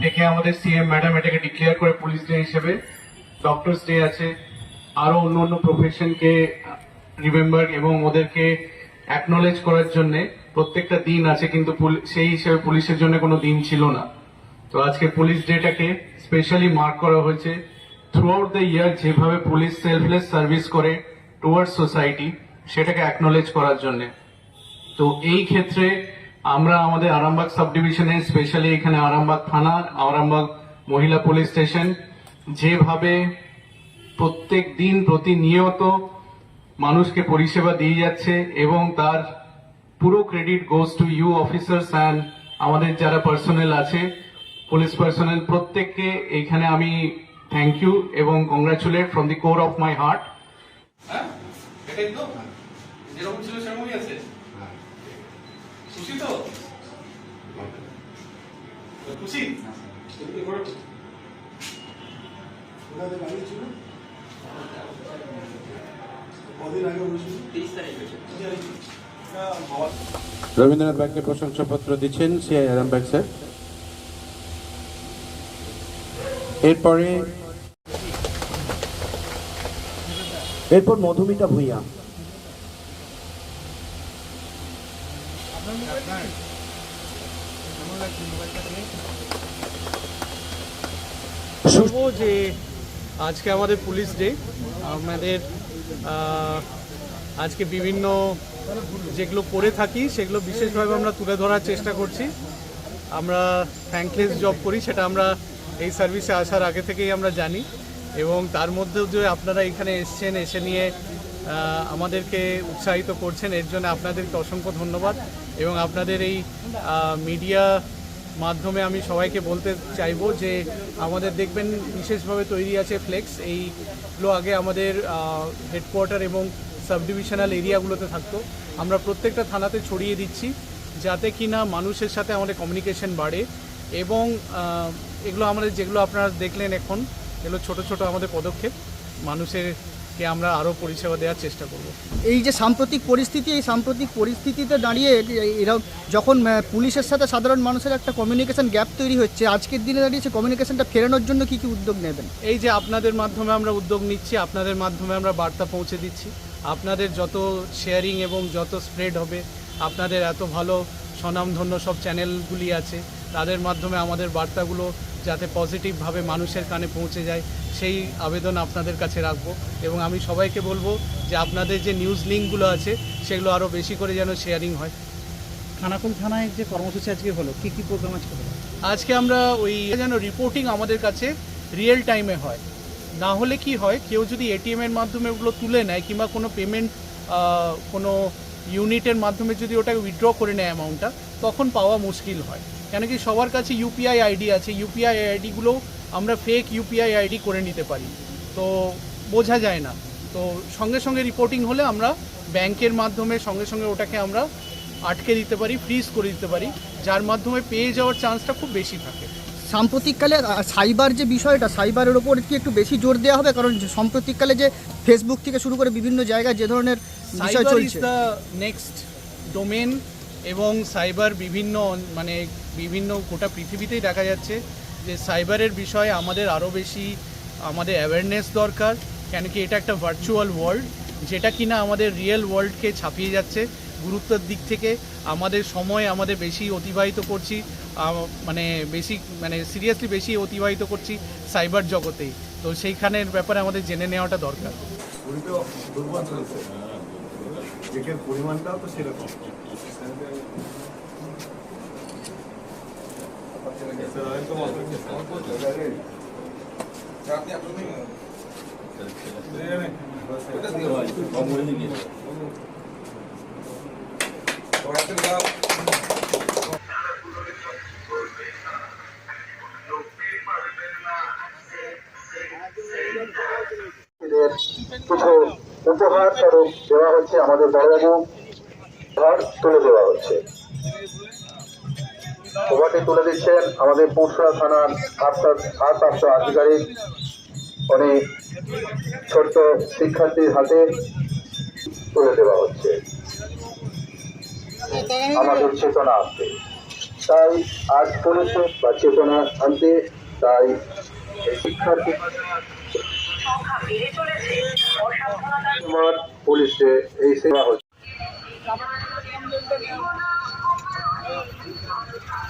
থেকে আমাদের CM madam এটাকে ডিক্লেয়ার করে পুলিশ ডে হিসেবে ডক্টরস ডে আছে। আরও অন্য অন্য প্রফেশনকে রিমেম্বার এবং ওদেরকে অ্যাকনোলেজ করার জন্য প্রত্যেকটা দিন আছে, কিন্তু সেই হিসেবে পুলিশের জন্য কোনো দিন ছিল না। তো আজকে পুলিশ ডেটাকে স্পেশালি মার্ক করা হয়েছে। থ্রু আউট দ্য ইয়ার যেভাবে পুলিশ সেলফলেস সার্ভিস করে টুয়ার্ডস সোসাইটি সেটাকে অ্যাকনোলেজ করার জন্য। তো এই ক্ষেত্রে আমরা আমাদের আরামবাগ সাব ডিভিশনে স্পেশালি এখানে আরামবাগ থানা আরামবাগ মহিলা পুলিশ স্টেশন যেভাবে প্রত্যেক দিন প্রতিনিয়ত মানুষকে পরিষেবা দিয়ে যাচ্ছে এবং তার পুরো credit goes to you officers and আমাদের যারা পার্সোনেল আছে পুলিশ পার্সোনেল প্রত্যেককে এইখানে আমি থ্যাংক ইউ এবং congratulate from the core of my heart হ্যাঁ? এটাই তো যেরকম ছিল সেরকমই আছে। খুশি তো? খুশি? রবীন্দ্রনাথ ব্যাংকের প্রশংসাপত্র দিচ্ছেন সিআই আরাম ব্যাগ স্যার। এরপরে এরপর মধুমিতা ভূঁইয়া। শুভ যে আজকে আমাদের পুলিশ ডে, আমাদের আজকে বিভিন্ন যেগুলো করে থাকি সেগুলো বিশেষভাবে আমরা তুলে ধরার চেষ্টা করছি। আমরা থ্যাঙ্কলেস জব করি, সেটা আমরা এই সার্ভিসে আসার আগে থেকেই আমরা জানি। এবং তার মধ্যেও যে আপনারা এখানে এসছেন, এসে নিয়ে আমাদেরকে উৎসাহিত করছেন, এর জন্য আপনাদেরকে অসংখ্য ধন্যবাদ। এবং আপনাদের এই মিডিয়া মাধ্যমে আমি সবাইকে বলতে চাইব যে আমাদের দেখবেন বিশেষভাবে তৈরি আছে ফ্লেক্স এইগুলো আগে আমাদের হেডকোয়ার্টার এবং সাব ডিভিশনাল এরিয়াগুলোতে থাকতো। আমরা প্রত্যেকটা থানাতে ছড়িয়ে দিচ্ছি যাতে কি না মানুষের সাথে আমাদের কমিউনিকেশন বাড়ে এবং এগুলো আমাদের যেগুলো আপনারা দেখলেন এখন, এগুলো ছোট ছোট আমাদের পদক্ষেপ। মানুষেরকে আমরা আরও পরিষেবা দেওয়ার চেষ্টা করব। এই যে সাম্প্রতিক পরিস্থিতি এই সাম্প্রতিক পরিস্থিতিতে দাঁড়িয়ে এরা যখন পুলিশের সাথে সাধারণ মানুষের একটা কমিউনিকেশন গ্যাপ তৈরি হচ্ছে আজকের দিনে দাঁড়িয়ে সেই কমিউনিকেশনটা ফেরানোর জন্য কি কি উদ্যোগ নেবেন? এই যে আপনাদের মাধ্যমে আমরা উদ্যোগ নিচ্ছি আপনাদের মাধ্যমে আমরা বার্তা পৌঁছে দিচ্ছি। আপনাদের যত শেয়ারিং এবং যত স্প্রেড হবে আপনাদের এত ভালো স্বনামধন্য সব চ্যানেলগুলি আছে তাদের মাধ্যমে আমাদের বার্তাগুলো যাতে পজিটিভভাবে মানুষের কানে পৌঁছে যায় সেই আবেদন আপনাদের কাছে রাখব এবং আমি সবাইকে বলব যে আপনাদের যে নিউজ লিঙ্কগুলো আছে সেগুলো আরও বেশি করে যেন শেয়ারিং হয়। খানাকুল থানায় যে কর্মসূচি আজকে হলো কি কি প্রোগ্রাম আজকে হলো? আজকে আমরা ওই যেন রিপোর্টিং আমাদের কাছে রিয়েল টাইমে হয়। না হলে কি হয় কেউ যদি এটিএমের মাধ্যমে ওগুলো তুলে নেয় কিংবা কোনো পেমেন্ট কোনো ইউনিটের মাধ্যমে যদি ওটাকে উইথড্র করে নেয় অ্যামাউন্টটা তখন পাওয়া মুশকিল হয়। কেন কি সবার কাছে ইউপিআই আইডি আছে। ইউপিআই আইডিগুলো আমরা ফেক ইউপিআই আইডি করে নিতে পারি। তো বোঝা যায় না। তো সঙ্গে সঙ্গে রিপোর্টিং হলে আমরা ব্যাংকের মাধ্যমে সঙ্গে সঙ্গে ওটাকে আমরা আটকে দিতে পারি ফ্রিজ করে দিতে পারি। যার মাধ্যমে পেয়ে যাওয়ার চান্সটা খুব বেশি থাকে। সাম্প্রতিককালে সাইবার যে বিষয়টা সাইবারের ওপর কি একটু বেশি জোর দেওয়া হবে? কারণ সাম্প্রতিককালে যে ফেসবুক থেকে শুরু করে বিভিন্ন জায়গায় যে ধরনের বিষয় চলছে। নেক্সট ডোমেন এবং সাইবার বিভিন্ন মানে বিভিন্ন গোটা পৃথিবীতেই দেখা যাচ্ছে যে সাইবারের বিষয়ে আমাদের আরও বেশি আমাদের অ্যাওয়ারনেস দরকার, কেন কি এটা একটা ভার্চুয়াল ওয়ার্ল্ড যেটা কিনা আমাদের রিয়েল ওয়ার্ল্ডকে ছাপিয়ে যাচ্ছে গুরুত্বের দিক থেকে। আমাদের সময় আমাদের বেশি অতিবাহিত করছি মানে বেশি মানে সিরিয়াসলি বেশি অতিবাহিত করছি সাইবার জগতেই। তো সেইখানের ব্যাপারে আমাদের জেনে নেওয়াটা দরকার। পরিমাণটাও তো সেরকম। উপহার স্বরূপ দেওয়া হচ্ছে আমাদের বড়বাবু উপহার তুলে দেওয়া হচ্ছে। উপহারটি তুলে দিচ্ছেন আমাদের পুরসরা থানার ভারপ্রাপ্ত আধিকারিক। উনি ছোট্ট শিক্ষার্থীর হাতে তুলে দেওয়া হচ্ছে। আমাদের চেতনা আছে তাই আজ পুলিশে বা চেতনা আনতে তাই শিক্ষার্থী পুলিশে এই সেবা হচ্ছে।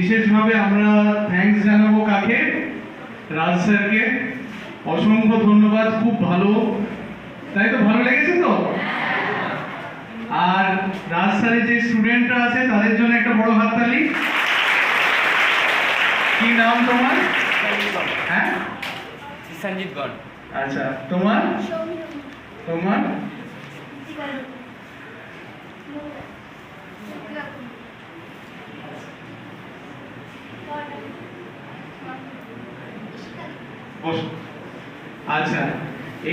বিশেষভাবে আমরা থ্যাঙ্কস জানাব কাকে? রাজ স্যারকে। অসংখ্য ধন্যবাদ খুব ভালো। তাই তো ভালো লেগেছে তো? আর রাজ স্যারের যে স্টুডেন্টরা আছে তাদের জন্য একটা বড় হাততালি। কি নাম তোমার? হ্যাঁ? সঞ্জিত গড়। আচ্ছা তোমার? তোমার বসো আচ্ছা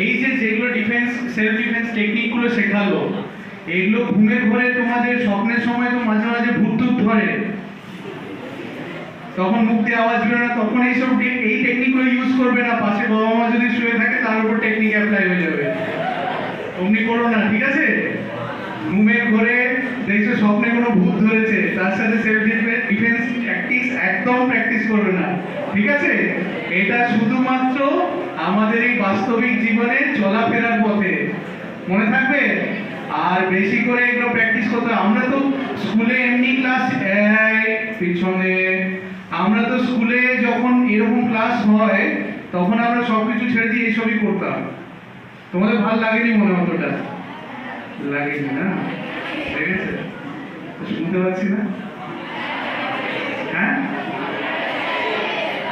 এই যে যেগুলো ডিফেন্স সেলফ ডিফেন্স টেকনিকগুলো শেখালো, এগুলো ঘুমে ঘরে তোমাদের স্বপ্নের সময় তো মাঝে মাঝে ভূতুত ধরে। তখন দিয়ে আওয়াজ বেরো না, তখন এইসব এই টেকনিকগুলো ইউজ করবে না, পাশে বাবা মা যদি শুয়ে থাকে, তার উপর টেকনিক অ্যাপ্লাই হয়ে যাবে। অমনি করো না, ঠিক আছে? ঘুমের ঘরে দেখছ স্বপ্নে কোনো ভূত ধরেছে, তার সাথে সেলফ ডিফেন্স ট্যাকটিক্স একদম প্র্যাকটিস করবে না। ঠিক আছে? এটা শুধুমাত্র আমাদের এই বাস্তবিক জীবনে চলাফেরার পথে। মনে থাকবে? আর বেশি করে এগুলো প্র্যাকটিস করতে আমরা তো স্কুলে এমনি ক্লাস পিছনে। আমরা তো স্কুলে যখন এরকম ক্লাস হয়, তখন আমরা সবকিছু ছেড়ে দিয়ে এইসবই করতাম। তোমাদের ভালো লাগেনি মনে অতটা? লাগেনি না? লেগেছে শুনতে পাচ্ছি না? হ্যাঁ?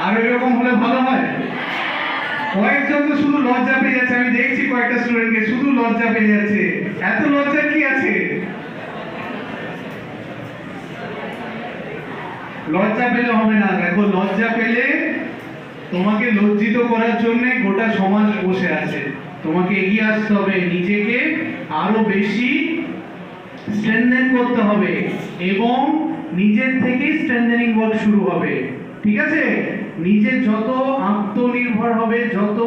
আর এরকম হলে ভালো হয়। কয়েকজন তো শুধু লজ্জা পেয়ে যাচ্ছে। আমি দেখছি কয়েকটা স্টুডেন্টকে শুধু লজ্জা পেয়ে যাচ্ছে। এত লজ্জার কি আছে? লজ্জা পেলে হবে না। দেখো, লজ্জা পেলে তোমাকে লজ্জিত করার জন্য গোটা সমাজ বসে আছে। তোমাকে এগিয়ে আসতে হবে। নিজেকে আরও বেশি স্ট্রেনদেন করতে হবে। এবং নিজের থেকেই স্ট্রেনদেনিং ওয়ার্ক শুরু হবে। ঠিক আছে? নিজে যত আত্মনির্ভর হবে, যত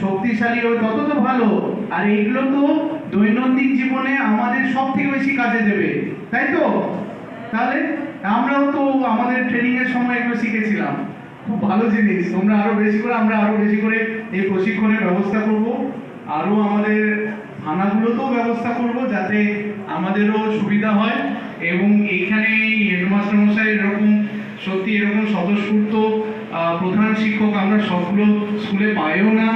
শক্তিশালী হবে, তত তো ভালো। আর এগুলো তো দৈনন্দিন জীবনে আমাদের সব থেকে বেশি কাজে দেবে। তাই তো? তাহলে আমরাও তো আমাদের ট্রেনিং এর সময় এগুলো শিখেছিলাম। খুব ভালো জিনিস। তোমরা আরও বেশি করে, আমরা আরও বেশি করে এই প্রশিক্ষণের ব্যবস্থা করব। আরও আমাদের থানাগুলোতেও ব্যবস্থা করব যাতে আমাদেরও সুবিধা হয়। এবং এখানে হেডমাস্টার মশাই এরকম, সত্যি এরকম স্বতঃস্ফূর্ত প্রধান শিক্ষক আমরা সবগুলো স্কুলে পাইও না।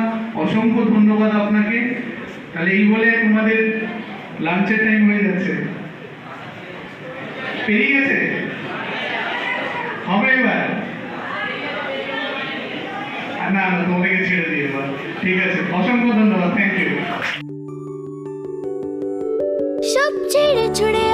অসংখ্য ধন্যবাদ আপনাকে। তাহলে এই বলে তোমাদের লাঞ্চের টাইম হয়ে যাচ্ছে। পেরিয়ে গেছে? হবে এবার? না না, তোমাদেরকে ছেড়ে দিই এবার। ঠিক আছে, অসংখ্য ধন্যবাদ থ্যাংক ইউ সব ছেড়ে ছুড়ে